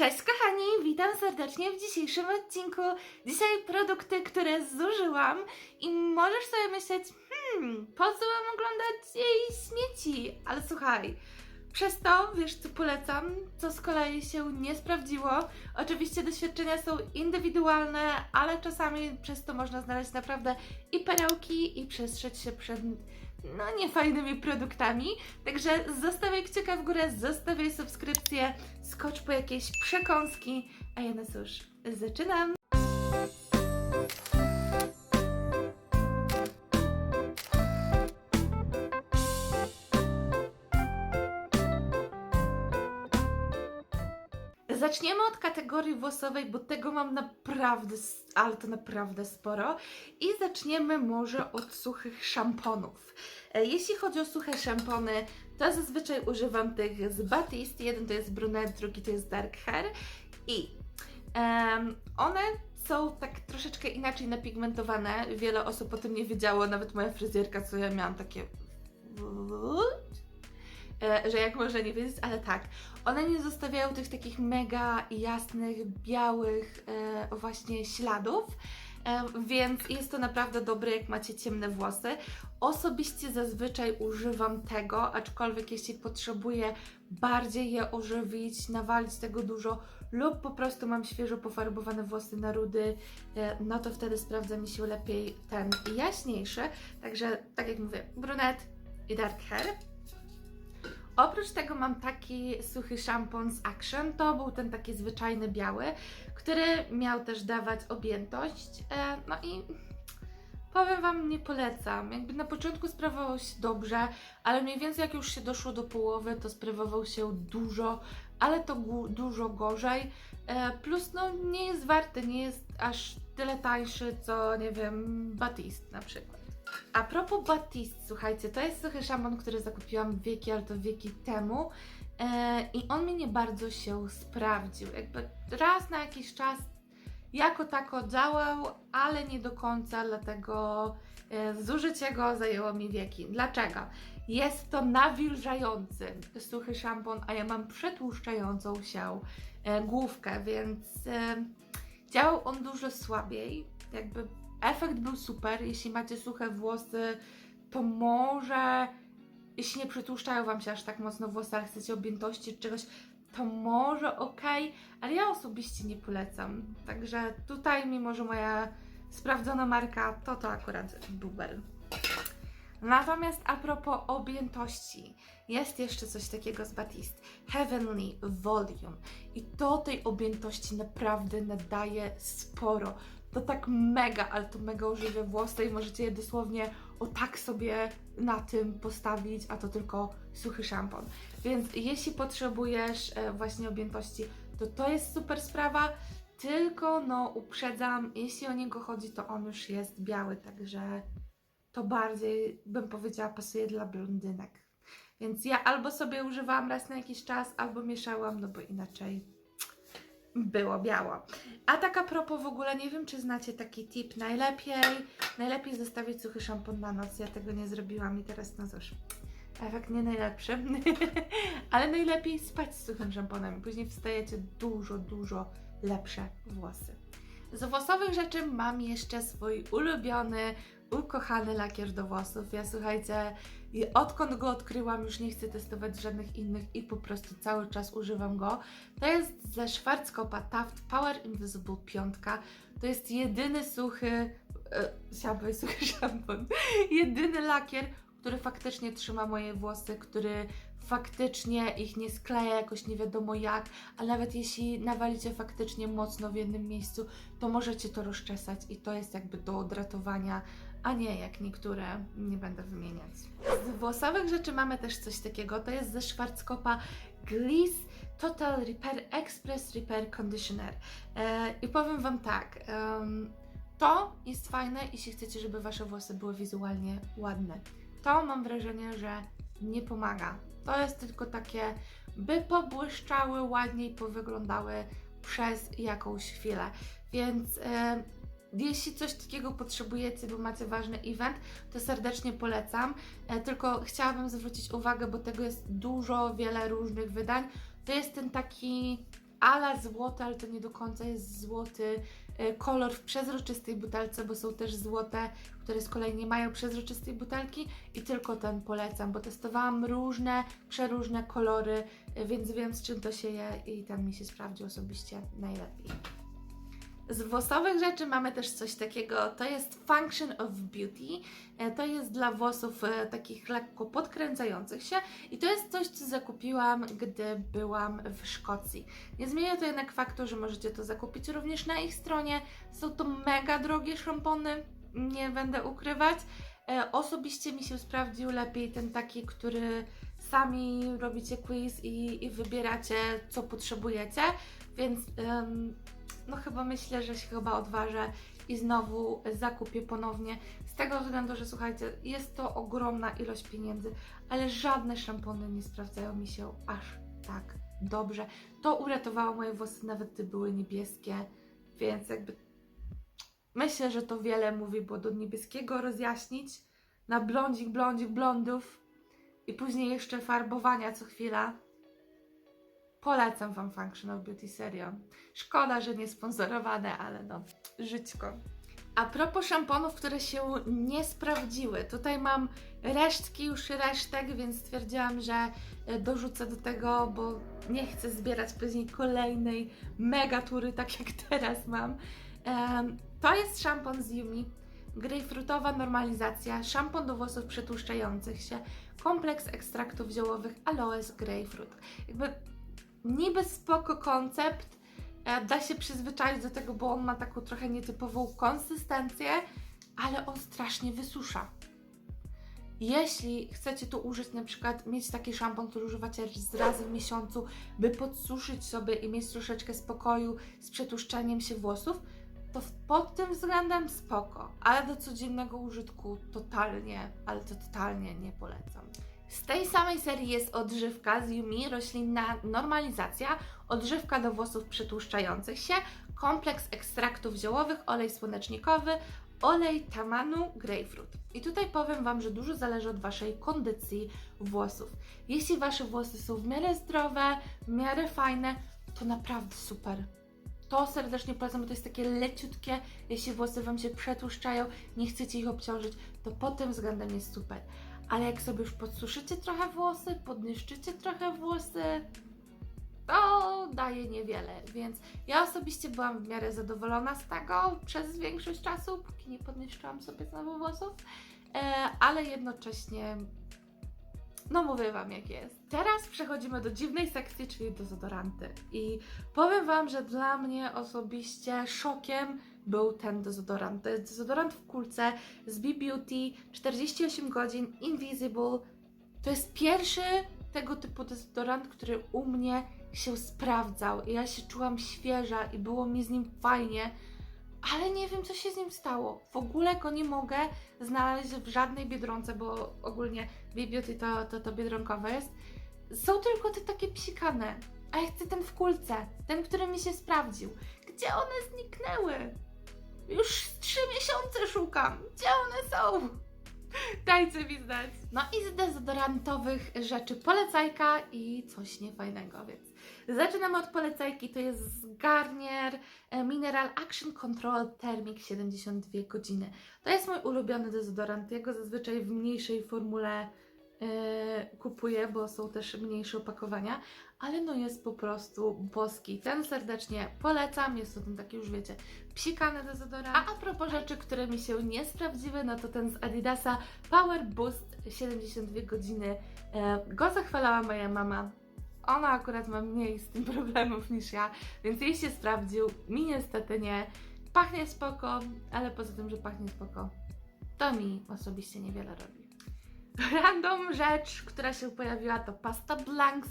Cześć kochani, witam serdecznie w dzisiejszym odcinku. Dzisiaj produkty, które zużyłam i możesz sobie myśleć, hmm, po co mam oglądać jej śmieci? Ale słuchaj, przez to, wiesz co polecam, co z kolei się nie sprawdziło. Oczywiście doświadczenia są indywidualne, ale czasami przez to można znaleźć naprawdę i perełki i przestrzec się przed no niefajnymi produktami. Także zostawiaj kciuka w górę, zostawiaj subskrypcję, skocz po jakieś przekąski, a ja no cóż, zaczynam! Zaczniemy od kategorii włosowej, bo tego mam naprawdę, ale to naprawdę sporo. I zaczniemy może od suchych szamponów. E, Jeśli chodzi o suche szampony, to zazwyczaj używam tych z Batiste. Jeden to jest brunette, drugi to jest dark hair. I em, one są tak troszeczkę inaczej napigmentowane. Wiele osób o tym nie wiedziało, nawet moja fryzjerka, co ja miałam takie... E, że jak można nie wiedzieć, ale tak, one nie zostawiają tych takich mega jasnych, białych e, właśnie śladów, e, więc jest to naprawdę dobre, jak macie ciemne włosy. Osobiście zazwyczaj używam tego, aczkolwiek jeśli potrzebuję bardziej je ożywić, nawalić tego dużo lub po prostu mam świeżo pofarbowane włosy na rudy, no to wtedy sprawdza mi się lepiej ten jaśniejszy. Także, tak jak mówię, brunet i dark hair. Oprócz tego mam taki suchy szampon z Action. To był ten taki zwyczajny biały, który miał też dawać objętość. E, no i powiem Wam, nie polecam. Jakby na początku sprawował się dobrze, ale mniej więcej jak już się doszło do połowy, to sprawował się dużo, ale to dużo gorzej. E, plus, no nie jest warty, nie jest aż tyle tańszy, co nie wiem, Batiste na przykład. A propos Batiste, słuchajcie, to jest suchy szampon, który zakupiłam wieki, ale to wieki temu e, i on mi nie bardzo się sprawdził. Jakby raz na jakiś czas jako tako działał, ale nie do końca, dlatego e, zużycie go zajęło mi wieki. Dlaczego? Jest to nawilżający suchy szampon, a ja mam przetłuszczającą się e, główkę, więc e, działał on dużo słabiej. Jakby efekt był super. Jeśli macie suche włosy, to może, jeśli nie przytłuszczają Wam się aż tak mocno włosy, ale chcecie objętości czy czegoś, to może ok, ale ja osobiście nie polecam. Także tutaj, mimo że moja sprawdzona marka, to to akurat bubel. Natomiast a propos objętości, jest jeszcze coś takiego z Batiste. Heavenly Volume. I to tej objętości naprawdę nadaje sporo. To tak mega, ale to mega ożywia włosy i możecie je dosłownie o tak sobie na tym postawić, a to tylko suchy szampon. Więc jeśli potrzebujesz e, właśnie objętości, to to jest super sprawa. Tylko no uprzedzam, jeśli o niego chodzi, to on już jest biały, także to bardziej bym powiedziała pasuje dla blondynek. Więc ja albo sobie używałam raz na jakiś czas, albo mieszałam, no bo inaczej było biało. A tak a propos w ogóle, nie wiem czy znacie taki tip, najlepiej, najlepiej zostawić suchy szampon na noc, ja tego nie zrobiłam i teraz no cóż, efekt nie najlepszy, ale najlepiej spać z suchym szamponem, później wstajecie dużo, dużo lepsze włosy. Z włosowych rzeczy mam jeszcze swój ulubiony, ukochany lakier do włosów. Ja słuchajcie, odkąd go odkryłam, już nie chcę testować żadnych innych i po prostu cały czas używam go. To jest ze Schwarzkopfa Taft Power Invisible 5. To jest jedyny suchy, e, suchy szampon, jedyny lakier, który faktycznie trzyma moje włosy, który faktycznie ich nie skleja jakoś nie wiadomo jak, a nawet jeśli nawalicie faktycznie mocno w jednym miejscu, to możecie to rozczesać i to jest jakby do odratowania, a nie jak niektóre, nie będę wymieniać. Z włosowych rzeczy mamy też coś takiego, to jest ze Schwarzkopfa Gliss Total Repair Express Repair Conditioner. E, I powiem Wam tak, to jest fajne, jeśli chcecie, żeby Wasze włosy były wizualnie ładne. To mam wrażenie, że nie pomaga. To jest tylko takie, by pobłyszczały, ładniej powyglądały przez jakąś chwilę. Więc e, jeśli coś takiego potrzebujecie, bo macie ważny event, to serdecznie polecam. E, tylko chciałabym zwrócić uwagę, bo tego jest dużo, wiele różnych wydań. To jest ten taki ala złote, ale to nie do końca jest złoty e, kolor w przezroczystej butelce, bo są też złote, które z kolei nie mają przezroczystej butelki i tylko ten polecam, bo testowałam różne, przeróżne kolory, e, więc wiem z czym to się je i ten mi się sprawdził osobiście najlepiej. Z włosowych rzeczy mamy też coś takiego, to jest Function of Beauty. E, To jest dla włosów e, takich lekko podkręcających się i to jest coś, co zakupiłam, gdy byłam w Szkocji. Nie zmienia to jednak faktu, że możecie to zakupić również na ich stronie. Są to mega drogie szampony, nie będę ukrywać. E, Osobiście mi się sprawdził lepiej ten taki, który sami robicie quiz i, i wybieracie, co potrzebujecie, więc em, no chyba myślę, że się chyba odważę i znowu zakupię ponownie. Z tego względu, że słuchajcie, jest to ogromna ilość pieniędzy, ale żadne szampony nie sprawdzają mi się aż tak dobrze. To uratowało moje włosy, nawet gdy były niebieskie, więc jakby myślę, że to wiele mówi, bo do niebieskiego rozjaśnić na blondzik, blondzik, blondów i później jeszcze farbowania co chwila. Polecam Wam Function of Beauty serio. Szkoda, że nie sponsorowane, ale no, żyćko. A propos szamponów, które się nie sprawdziły. Tutaj mam resztki już resztek, więc stwierdziłam, że e, dorzucę do tego, bo nie chcę zbierać później kolejnej mega tury, tak jak teraz mam. To jest szampon z Yumi. Grejpfrutowa normalizacja, szampon do włosów przetłuszczających się, kompleks ekstraktów ziołowych, aloes, grejpfrut. Jakby niby spoko koncept, e, da się przyzwyczaić do tego, bo on ma taką trochę nietypową konsystencję, ale on strasznie wysusza. Jeśli chcecie tu użyć, na przykład mieć taki szampon, który używacie z razy w miesiącu, by podsuszyć sobie i mieć troszeczkę spokoju z przetłuszczaniem się włosów, to pod tym względem spoko, ale do codziennego użytku totalnie, ale to totalnie nie polecam. Z tej samej serii jest odżywka z Yumi, roślinna normalizacja, odżywka do włosów przetłuszczających się, kompleks ekstraktów ziołowych, olej słonecznikowy, olej tamanu, grapefruit. I tutaj powiem Wam, że dużo zależy od Waszej kondycji włosów. Jeśli Wasze włosy są w miarę zdrowe, w miarę fajne, to naprawdę super. To serdecznie polecam, bo to jest takie leciutkie, jeśli włosy Wam się przetłuszczają, nie chcecie ich obciążyć, to pod tym względem jest super. Ale jak sobie już podsuszycie trochę włosy, podniszczycie trochę włosy, to daje niewiele, więc ja osobiście byłam w miarę zadowolona z tego przez większość czasu, póki nie podniszczyłam sobie znowu włosów, e, ale jednocześnie, no mówię Wam jak jest. Teraz przechodzimy do dziwnej sekcji, czyli dezodoranty. I powiem Wam, że dla mnie osobiście szokiem był ten dezodorant. To jest dezodorant w kulce z B-Beauty, 48 godzin, Invisible. To jest pierwszy tego typu dezodorant, który u mnie się sprawdzał ja się czułam świeża i było mi z nim fajnie, ale nie wiem co się z nim stało. W ogóle go nie mogę znaleźć w żadnej biedronce, bo ogólnie B-Beauty to, to, to biedronkowe jest. Są tylko te takie psikane, a ja chcę ten w kulce, ten, który mi się sprawdził. Gdzie one zniknęły? Już trzy miesiące szukam. Gdzie one są? Dajcie mi znać. No i z dezodorantowych rzeczy polecajka i coś niefajnego, więc zaczynamy od polecajki. To jest Garnier e, Mineral Action Control Thermic 72 godziny. To jest mój ulubiony dezodorant. Ja go zazwyczaj w mniejszej formule kupuję, bo są też mniejsze opakowania, ale no jest po prostu boski. Ten serdecznie polecam. Jest to ten taki już wiecie, psikany dezodorant. A a propos rzeczy, które mi się nie sprawdziły, no to ten z Adidasa Power Boost 72 godziny. E, go zachwalała moja mama. Ona akurat ma mniej z tym problemów niż ja, więc jej się sprawdził. Mi niestety nie. Pachnie spoko, ale poza tym, że pachnie spoko, to mi osobiście niewiele robi. Random rzecz, która się pojawiła, to pasta Blanks.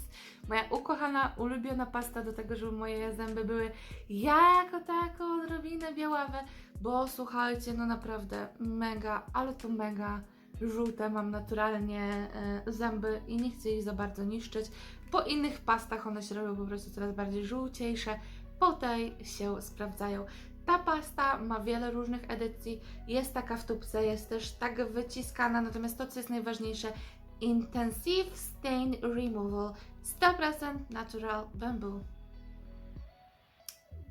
Moja ukochana, ulubiona pasta do tego, żeby moje zęby były jako tako odrobinę białawe, bo słuchajcie, no naprawdę mega, ale to mega żółte mam naturalnie e, zęby i nie chcę ich za bardzo niszczyć. Po innych pastach one się robią po prostu coraz bardziej żółciejsze, po tej się sprawdzają. Ta pasta ma wiele różnych edycji, jest taka w tubce, jest też tak wyciskana, natomiast to, co jest najważniejsze, Intensive Stain Removal 100% Natural Bamboo.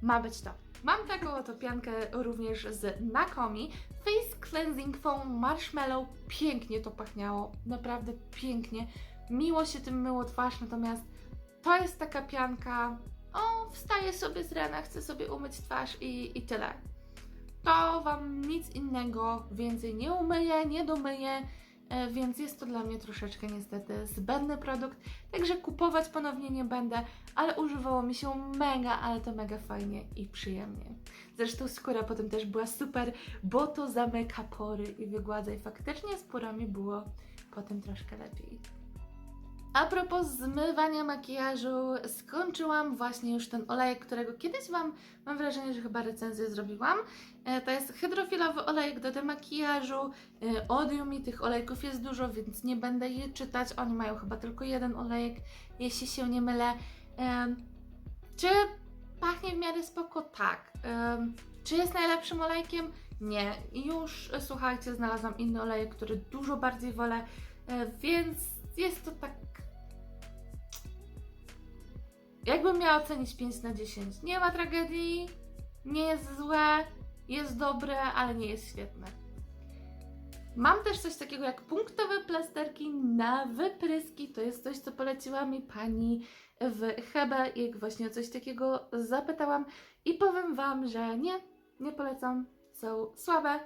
ma być to. Mam taką oto piankę również z Nakomi. Face Cleansing Foam Marshmallow. Pięknie to pachniało, naprawdę pięknie. Miło się tym myło twarz, natomiast to jest taka pianka, o, wstaję sobie z rana, chcę sobie umyć twarz i, i tyle. To Wam nic innego więcej nie umyje, nie domyje, e, więc jest to dla mnie troszeczkę niestety zbędny produkt, także kupować ponownie nie będę, ale używało mi się mega, ale to mega fajnie i przyjemnie. Zresztą skóra potem też była super, bo to zamyka pory i wygładza i faktycznie z porami było potem troszkę lepiej. A propos zmywania makijażu, skończyłam właśnie już ten olejek, którego kiedyś Wam, mam wrażenie, że chyba recenzję zrobiłam. E, To jest hydrofilowy olejek do demakijażu. E, Odium tych olejków jest dużo, więc nie będę je czytać. Oni mają chyba tylko jeden olejek, jeśli się nie mylę. E, Czy pachnie w miarę spoko? Tak. Czy jest najlepszym olejkiem? Nie. I już, słuchajcie, znalazłam inny olejek, który dużo bardziej wolę, więc jest to tak Jakbym miała ocenić 5 na 10, nie ma tragedii, nie jest złe, jest dobre, ale nie jest świetne. Mam też coś takiego jak punktowe plasterki na wypryski. To jest coś, co poleciła mi pani w Hebe, jak właśnie o coś takiego zapytałam. I powiem Wam, że nie, nie polecam. Są słabe,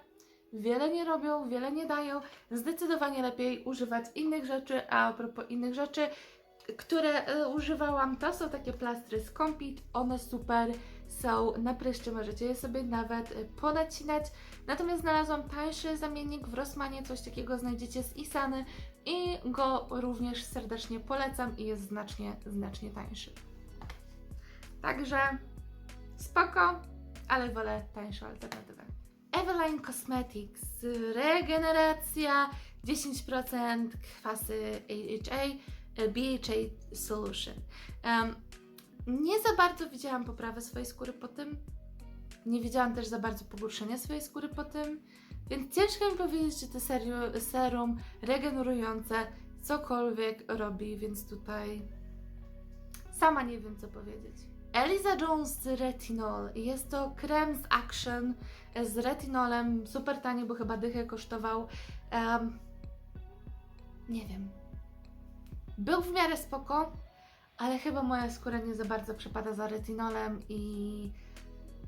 wiele nie robią, wiele nie dają. Zdecydowanie lepiej używać innych rzeczy. A a propos innych rzeczy, które e, używałam, to są takie plastry z. One super są na pryszczy, możecie je sobie nawet e, ponacinać. Natomiast znalazłam tańszy zamiennik w Rossmanie, coś takiego znajdziecie z Isany i go również serdecznie polecam i jest znacznie, znacznie tańszy. Także spoko, ale wolę tańszą alternatywę. Eveline Cosmetics, regeneracja, 10% kwasy AHA, BHA Solution. Em, nie za bardzo widziałam poprawy swojej skóry po tym. Nie widziałam też za bardzo pogorszenia swojej skóry po tym. Więc ciężko mi powiedzieć, czy to serum regenerujące cokolwiek robi, więc tutaj sama nie wiem co powiedzieć. Eliza Jones Retinol. Jest to krem z Action z retinolem. Super tani, bo chyba dychę kosztował. Em, nie wiem. Był w miarę spoko, ale chyba moja skóra nie za bardzo przepada za retinolem i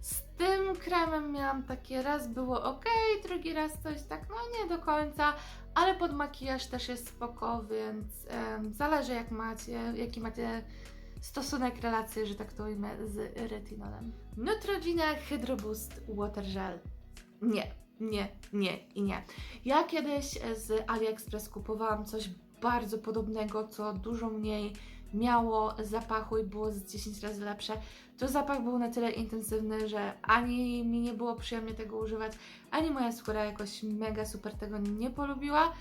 z tym kremem miałam takie raz było ok, drugi raz coś tak no nie do końca, ale pod makijaż też jest spoko, więc em, zależy jak macie, jaki macie stosunek, relacje, że tak to ujmę, z retinolem. Neutrogena Hydro Boost Water Gel. Nie, nie, nie i nie. Ja kiedyś z AliExpress kupowałam coś bardzo podobnego, co dużo mniej miało zapachu i było z 10 razy lepsze. To zapach był na tyle intensywny, że ani mi nie było przyjemnie tego używać, ani moja skóra jakoś mega super tego nie polubiła.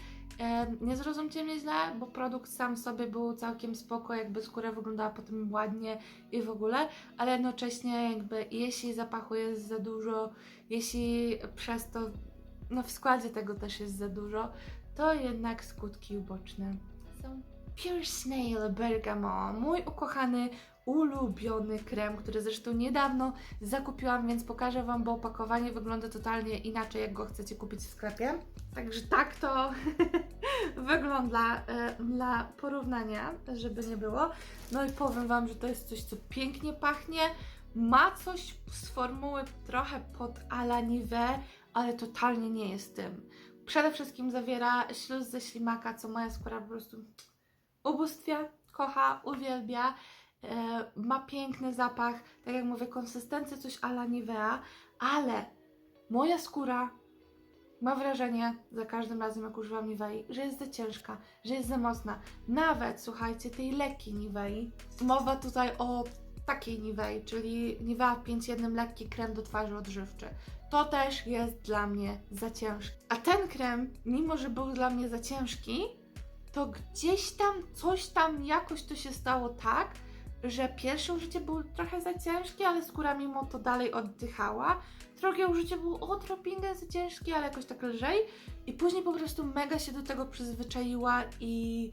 Nie zrozumcie mnie źle, bo produkt sam w sobie był całkiem spoko, jakby skóra wyglądała potem ładnie i w ogóle, ale jednocześnie jakby jeśli zapachu jest za dużo, jeśli przez to, no w składzie tego też jest za dużo, to jednak skutki uboczne są. Pure Snail Bergamo, mój ukochany, ulubiony krem, który zresztą niedawno zakupiłam, więc pokażę Wam, bo opakowanie wygląda totalnie inaczej, jak go chcecie kupić w sklepie. Także tak to wygląda e, dla porównania, żeby nie było. No i powiem Wam, że to jest coś, co pięknie pachnie. Ma coś z formuły trochę pod Ala Nivea, ale totalnie nie jest tym. Przede wszystkim zawiera śluz ze ślimaka, co moja skóra po prostu ubóstwia, kocha, uwielbia. E, ma piękny zapach, tak jak mówię, konsystencję coś ala Nivea, ale moja skóra ma wrażenie za każdym razem, jak używam Nivei, że jest za ciężka, że jest za mocna. Nawet, słuchajcie, tej lekkiej Nivei. Mowa tutaj o takiej Nivei, czyli Nivea 5.1 lekki krem do twarzy odżywczy. To też jest dla mnie za ciężki. A ten krem, mimo że był dla mnie za ciężki, to gdzieś tam, coś tam, jakoś to się stało tak, że pierwsze użycie było trochę za ciężkie, ale skóra mimo to dalej oddychała. Drugie użycie było odrobinę za ciężkie, ale jakoś tak lżej. I później po prostu mega się do tego przyzwyczaiła i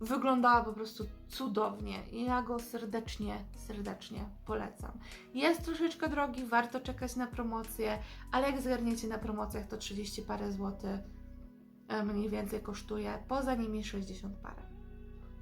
wyglądała po prostu cudownie i ja go serdecznie, serdecznie polecam. Jest troszeczkę drogi, warto czekać na promocję, ale jak zgarniecie na promocjach to 30 parę złotych e, mniej więcej kosztuje, poza nimi 60 parę.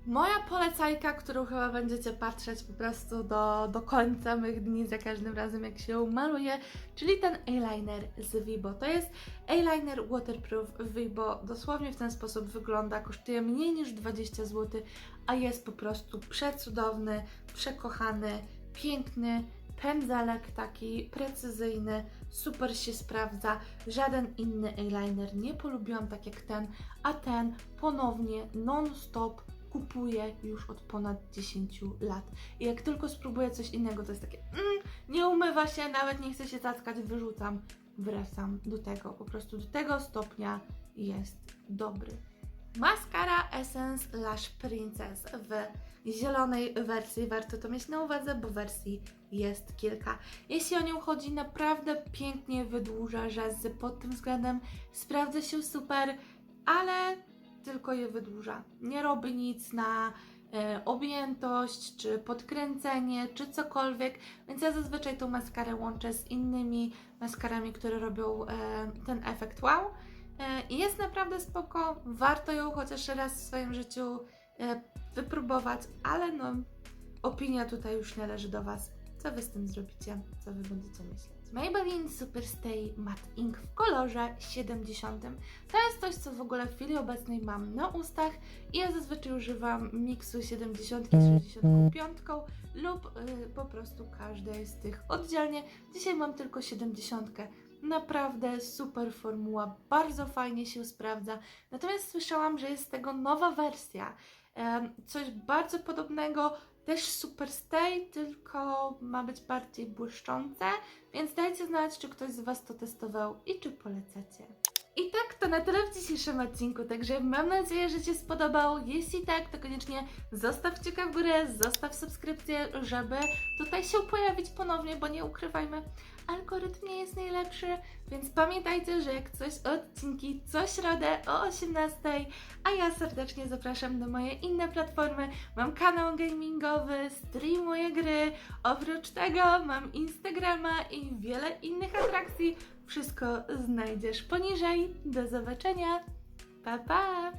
Moja polecajka, którą chyba będziecie patrzeć po prostu do, do końca mych dni, za każdym razem jak się maluje, czyli ten eyeliner z Vibo. To jest eyeliner waterproof Vibo. Dosłownie w ten sposób wygląda, kosztuje mniej niż 20 zł, a jest po prostu przecudowny, przekochany, piękny, pędzelek taki precyzyjny, super się sprawdza. Żaden inny eyeliner nie polubiłam tak jak ten, a ten ponownie non-stop kupuję już od ponad 10 lat. I jak tylko spróbuję coś innego, to jest takie, mm, nie umywa się, nawet nie chcę się zatkać, wyrzucam, wracam do tego. Po prostu do tego stopnia jest dobry. Maskara Essence Lash Princess w zielonej wersji. Warto to mieć na uwadze, bo wersji jest kilka. Jeśli o nią chodzi, naprawdę pięknie wydłuża rzęsy pod tym względem. Sprawdza się super, ale tylko je wydłuża. Nie robi nic na e, objętość, czy podkręcenie, czy cokolwiek, więc ja zazwyczaj tą maskarę łączę z innymi maskarami, które robią e, ten efekt wow. E, I jest naprawdę spoko, warto ją chociaż raz w swoim życiu e, wypróbować, ale no, opinia tutaj już należy do Was. Co Wy z tym zrobicie? Co Wy będziecie myśleć? Maybelline Superstay Matte Ink w kolorze 70. To jest coś, co w ogóle w chwili obecnej mam na ustach i ja zazwyczaj używam miksu 70 z 65 lub y, po prostu każdej z tych oddzielnie. Dzisiaj mam tylko 70. Naprawdę super formuła, bardzo fajnie się sprawdza. Natomiast słyszałam, że jest z tego nowa wersja. Coś bardzo podobnego, też super stay, tylko ma być bardziej błyszczące. Więc dajcie znać, czy ktoś z Was to testował i czy polecacie. I tak to na tyle w dzisiejszym odcinku, także mam nadzieję, że Ci spodobał. Jeśli tak, to koniecznie zostaw kciuka w górę, zostaw subskrypcję, żeby tutaj się pojawić ponownie, bo nie ukrywajmy, algorytm nie jest najlepszy, więc pamiętajcie, że jak coś odcinki co środę o 18, a ja serdecznie zapraszam na moje inne platformy. Mam kanał gamingowy, streamuję gry, oprócz tego mam Instagrama i wiele innych atrakcji. Wszystko znajdziesz poniżej. Do zobaczenia. Pa pa!